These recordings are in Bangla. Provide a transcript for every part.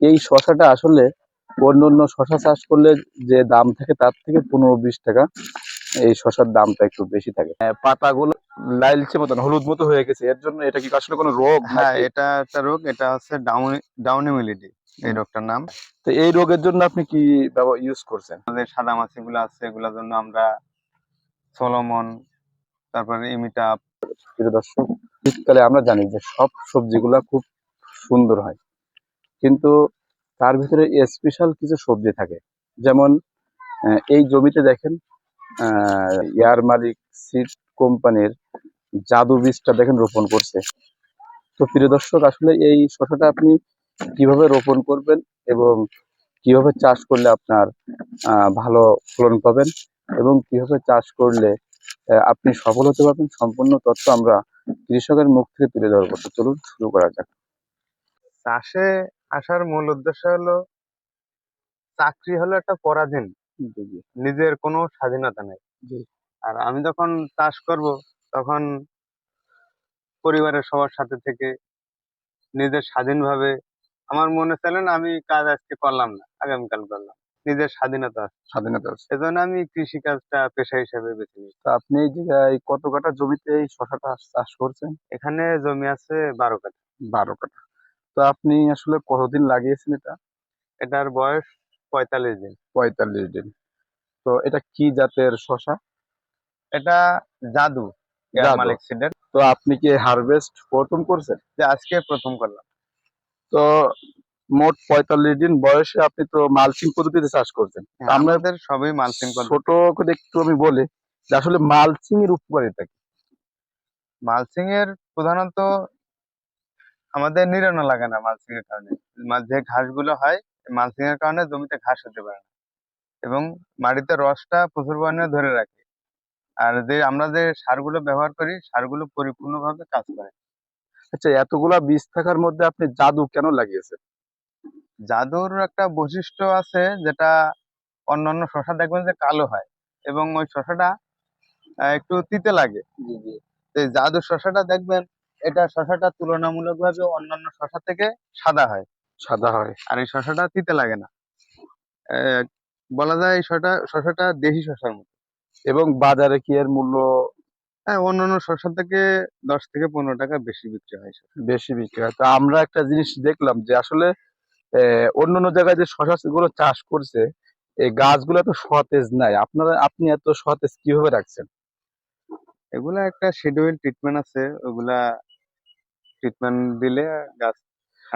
এই শশাটা আসলে অন্য অন্য শশা চাষ করলে যে দাম থাকে তার থেকে পনেরো বিশ টাকা। এই শশার দামটা একটু বেশি থাকে। আহ, পাতাগুলো লাইলচে মতন হলুদ মতো হয়ে গেছে। এর জন্য এটা কি আসলে কোনো রোগ হ্যাঁ এটা একটা রোগ এটা হচ্ছে ডাউনি ডাউনি মিলিটি এই রোগটার নাম। তো এই রোগের জন্য আপনি কি ইউজ করছেন? আমাদের সাদা মাছি গুলো আছে এগুলোর জন্য আমরা সলোমন তারপরে ইমিটাপ প্রিয় দর্শক শীতকালে আমরা জানি যে সব সবজিগুলা খুব সুন্দর হয়। কিন্তু তার ভিতরে স্পেশাল কিছু সবজি থাকে। যেমন এই জমিতে দেখেন এয়ার মালিক সিড কোম্পানির জাদু বীজটা দেখেন রোপণ করছে। তো প্রিয় দর্শক, আসলে এই শসাটা আপনি কীভাবে রোপণ করবেন এবং কীভাবে চাষ করলে আপনার ভালো ফলন পাবেন এবং কীভাবে চাষ করলে আপনি সফল হতে পারবেন, সম্পূর্ণ তথ্য আমরা কৃষকের মুখ থেকে তুলে ধরবো। চলুন শুরু করা যাক। চাষে আসার মূল উদ্দেশ্য হলো চাকরি হলো একটা পরাধীন নিজের কোনো স্বাধীনতা নেই। আর আমি যখন চাষ করব তখন পরিবারের সবার সাথে থেকে নিজের স্বাধীনভাবে আমার মনে চলে না আমি কাজ আজকে করলাম না আগামীকাল করলাম। নিজের স্বাধীনতা আছে। স্বাধীনতা আছে। এজন্য আমি কৃষি কাজটা পেশা হিসেবে বেছে নিই তো আপনি এই কত কাঠা জমিতে এই শশাটা চাষ করছেন? এখানে জমি আছে বারো কাঠা। বারো কাঠা। তো আপনি আসলে কতদিন লাগিয়েছেন এটা? এটার বয়স পঁয়তাল্লিশ দিন। পঁয়তাল্লিশ দিন। তো এটা কি জাতের শশা? এটা জাদু তো আপনি কি হারভেস্ট প্রথম করছেন? যে আজকে প্রথম করলাম। তো মোট পঁয়তাল্লিশ দিন বয়সে আপনি তো মালচিং পদ্ধতিতে চাষ করছেন। আমাদের সবই মালচিং পদ্ধতি। ছোট করে একটু আমি বলি যে আসলে মালচিং এর উপকারিতা কি? মালচিং এর প্রধানত আমাদের নিরানো লাগে না মালচিং এর কারণে যে ঘাসগুলো হয় মালচিং এর কারণে জমিতে ঘাস হতে পারে না। এবং মাটিতে রসটা প্রচুর পরিমাণে ধরে রাখে। আর যে আমরা যে সারগুলো ব্যবহার করি সারগুলো পরিপূর্ণভাবে কাজ করে। আচ্ছা এতগুলা বীজ থাকার মধ্যে আপনি জাদু কেন লাগিয়েছেন? জাদুর একটা বৈশিষ্ট্য আছে যেটা অন্যান্য শশা দেখবেন যে কালো হয়। এবং ওই শশাটা একটু তিতে লাগে। জাদুর শশাটা দেখবেন এটা শশাটা তুলনামূলকভাবে অন্যান্য শশা থেকে সাদা হয়। সাদা হয়। আর এই শশাটা তিতে লাগে না। বলা যায় এই শশাটা শশাটা দেশি শশার মতো। এবং বাজারে কি এর মূল্য? হ্যাঁ অন্যান্য শশা থেকে দশ থেকে পনেরো টাকা বেশি বিক্রি হয় বেশি বিক্রি হয়। তো আমরা একটা জিনিস দেখলাম যে আসলে আহ, অন্য অন্য জায়গায় যে শশা গুলো চাষ করছে এই গাছগুলো তো সতেজ নাই। আপনারা আপনি এত সতেজ কীভাবে রাখছেন? এগুলা একটা শিডিউল ট্রিটমেন্ট আছে। ওগুলা ট্রিটমেন্ট দিলে গাছ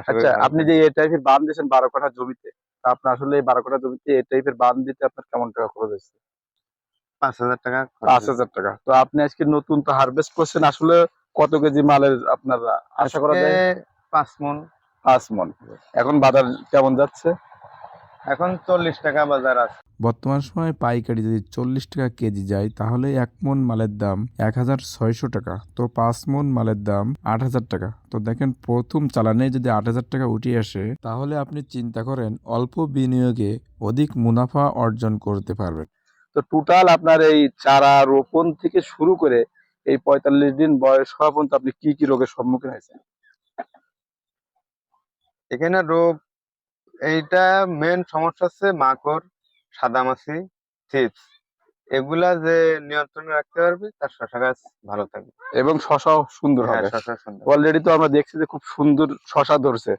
আচ্ছা আপনি যে এই টাইপের বান দিয়েছেন বারো কাঠা জমিতে তা আপনার আসলে এই বারো কাঠা জমিতে এই টাইপের বান দিতে আপনার কেমন টাকা খরচ হয়েছে? পাঁচ হাজার টাকা পাঁচ হাজার টাকা। তো আপনি আজকে নতুন তো হারভেস্ট করছেন আসলে কত কেজি মালের আপনার আশা করা যায়? পাঁচ মন। পাঁচ মন। এখন বাজার কেমন যাচ্ছে? এখন চল্লিশ টাকা বাজার আছে। বর্তমান সময়ে পাইকারি যদি চল্লিশ টাকা কেজি যায় তাহলে এক মন মালের দাম এক হাজার ছয়শো টাকা। তো পাঁচ মন মালের দাম আট হাজার টাকা। তো দেখেন প্রথম চালানে যদি আট হাজার টাকা উঠে আসে তাহলে আপনি চিন্তা করেন অল্প বিনিয়োগে অধিক মুনাফা অর্জন করতে পারবেন। তো টোটাল আপনার এই চারা রোপণ থেকে শুরু করে এই পঁয়তাল্লিশ দিন বয়স হওয়া পর্যন্ত আপনি কি কি রোগের সম্মুখীন হয়েছেন? এখানে রোগ এইটা মেন সমস্যা হচ্ছে মাকড়। সাদামাছি চিপস এগুলা যে নিয়ন্ত্রণে রাখতে পারবি তার শশা গাছ ভালো থাকবে। এবং শশাও সুন্দর হ্যাঁ হবে। শশা সুন্দর। অলরেডি তো আমরা দেখছি যে খুব সুন্দর শশা ধরছে।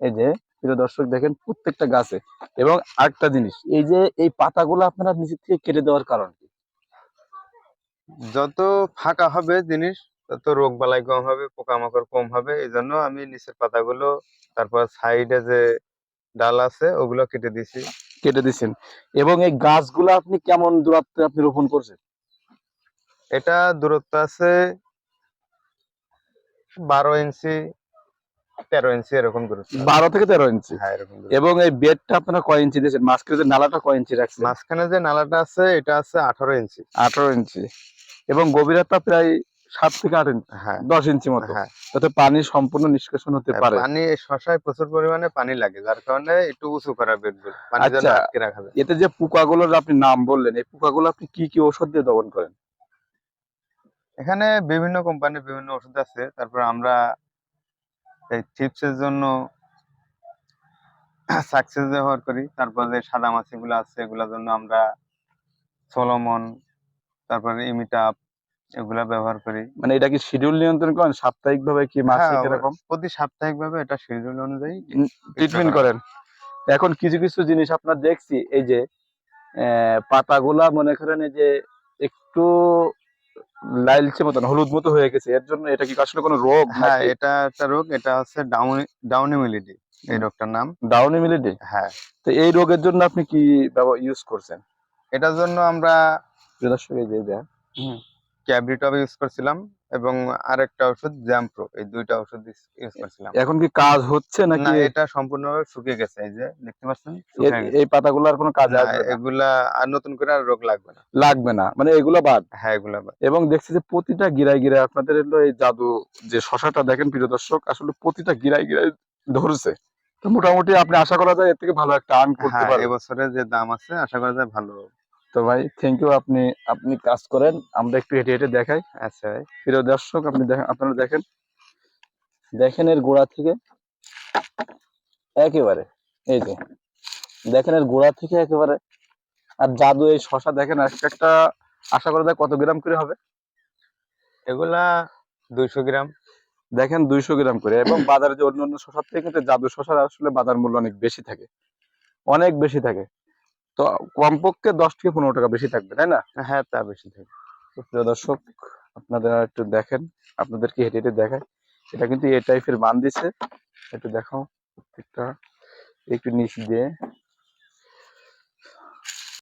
এই যে প্রিয় দর্শক দেখেন প্রত্যেকটা গাছে। এবং আরেকটা জিনিস এই যে এই পাতাগুলো আপনারা নিচে থেকে কেটে দেওয়ার কারণ কি? যত ফাঁকা হবে জিনিস তত রোগ বালাই কম হবে পোকামাকড় কম হবে। এই জন্য আমি নিচের পাতাগুলো তারপর সাইডে যে ডাল আছে ওগুলো কেটে দিছি। কেটে দিচ্ছেন এবং এই গাছগুলো আপনি কেমন দূরত্বে আপনি রোপণ করছেন? এটা দূরত্ব আছে বারো ইঞ্চি তেরো ইঞ্চি এরকম দূরত্ব বারো থেকে তেরো ইঞ্চি। হ্যাঁ এরকম এবং এই বেডটা আপনারা কয় ইঞ্চি দিয়েছেন? মাঝখানে যে নালাটা কয় ইঞ্চি রাখছেন? মাঝখানে যে নালাটা আছে এটা আছে আঠারো ইঞ্চি। আঠারো ইঞ্চি। এবং গভীরতা প্রায় সাত থেকে আট ইঞ্চি হ্যাঁ। দশ ইঞ্চি মতো। হ্যাঁ। যাতে পানি সম্পূর্ণ নিষ্কাশন হতে পারে। পানি শশায় প্রচুর পরিমাণে পানি লাগে যার কারণে একটু উঁচু করা বেডগুলো পানি যেন আচ্ছা। আটকে রাখা যায়। এতে যে পোকাগুলোর আপনি নাম বললেন এই পোকাগুলো আপনি কি কি ওষুধ দিয়ে দমন করেন? এখানে বিভিন্ন কোম্পানির বিভিন্ন ওষুধ আছে। তারপর আমরা এই চিপসের জন্য সাকসেস ব্যবহার করি। তারপর যে সাদা মাছি গুলো আছে এগুলোর জন্য আমরা সোলোমন তারপরে ইমিটাপ এগুলা ব্যবহার করি। মানে এটা কি শিডিউল নিয়ন্ত্রণ করেন? সাপ্তাহিক ভাবে কি মাসিক হ্যাঁ, এরকম? প্রতি সাপ্তাহিক ভাবে এটা শিডিউল অনুযায়ী ট্রিটমেন্ট করেন। এখন কিছু কিছু জিনিস আপনার দেখছি এই যে পাতাগুলা মনে করেন এই যে একটু লাইলচে মতন হলুদ মতো হয়ে গেছে এর জন্য এটা কি আসলে কোনো রোগ হ্যাঁ এটা একটা রোগ এটা হচ্ছে ডাউন ডাউন ইমিউনিটি এই রোগটার নাম। ডাউন ইমিউনিটি হ্যাঁ। তো এই রোগের জন্য আপনি কি ইউজ করছেন? এটার জন্য আমরা যে দেখ ক্যাবরিটপ ইউজ করছিলাম এবং আরেকটা ওষুধ জ্যাম্প্রো এই দুইটা ওষুধ ইউজ করছিলাম। এখন কি কাজ হচ্ছে না নাকি এটা সম্পূর্ণভাবে শুকিয়ে গেছে এই যে দেখতে পাচ্ছেন এই পাতাগুলোর কোনো কাজে আসবে? এগুলা আর নতুন করে আর রোগ লাগবে না। লাগবে না মানে এগুলো বাদ? হ্যাঁ এগুলা বাদ। এবং দেখছি যে প্রতিটা গিরায় গিরায় আপনাদের হলো এই জাদু যে শশাটা দেখেন প্রিয় দর্শক আসলে প্রতিটা গিরায় গিরায় ধরছে। তো মোটামুটি আপনি আশা করা যায় এর থেকে ভালো একটা আর্ন করতে হ্যাঁ পারবেন। এবছরে যে দাম আছে আশা করা যায় ভালো তো ভাই থ্যাংক ইউ আপনি আপনি কাজ করেন। আমরা একটু হেঁটে হেঁটে দেখাই। আচ্ছা ভাই। প্রিয় দর্শক আপনি দেখেন আপনারা দেখেন। দেখেন এর গোড়া থেকে। একেবারে এই যে। দেখেন এর গোড়া থেকে একেবারে। আর জাদু এই শশা দেখেন একটা একটা আশা করা যায় কত গ্রাম করে হবে? এগুলা দুইশো গ্রাম। দেখেন দুইশো গ্রাম করে। এবং বাজারে যে অন্য অন্য শশার থেকে কিন্তু জাদু শশার আসলে বাজার মূল্য অনেক বেশি থাকে। অনেক বেশি থাকে। তো কমপক্ষে দশ থেকে পনেরো টাকা বেশি থাকবে তাই না? হ্যাঁ তা বেশি থাকবে। তো প্রিয় দর্শক আপনারা একটু দেখেন আপনাদেরকে হেঁটে হেঁটে দেখায়? এটা কিন্তু এ টাইপের মান দিছে। একটু দেখাও প্রত্যেকটা। একটু নিচ দিয়ে।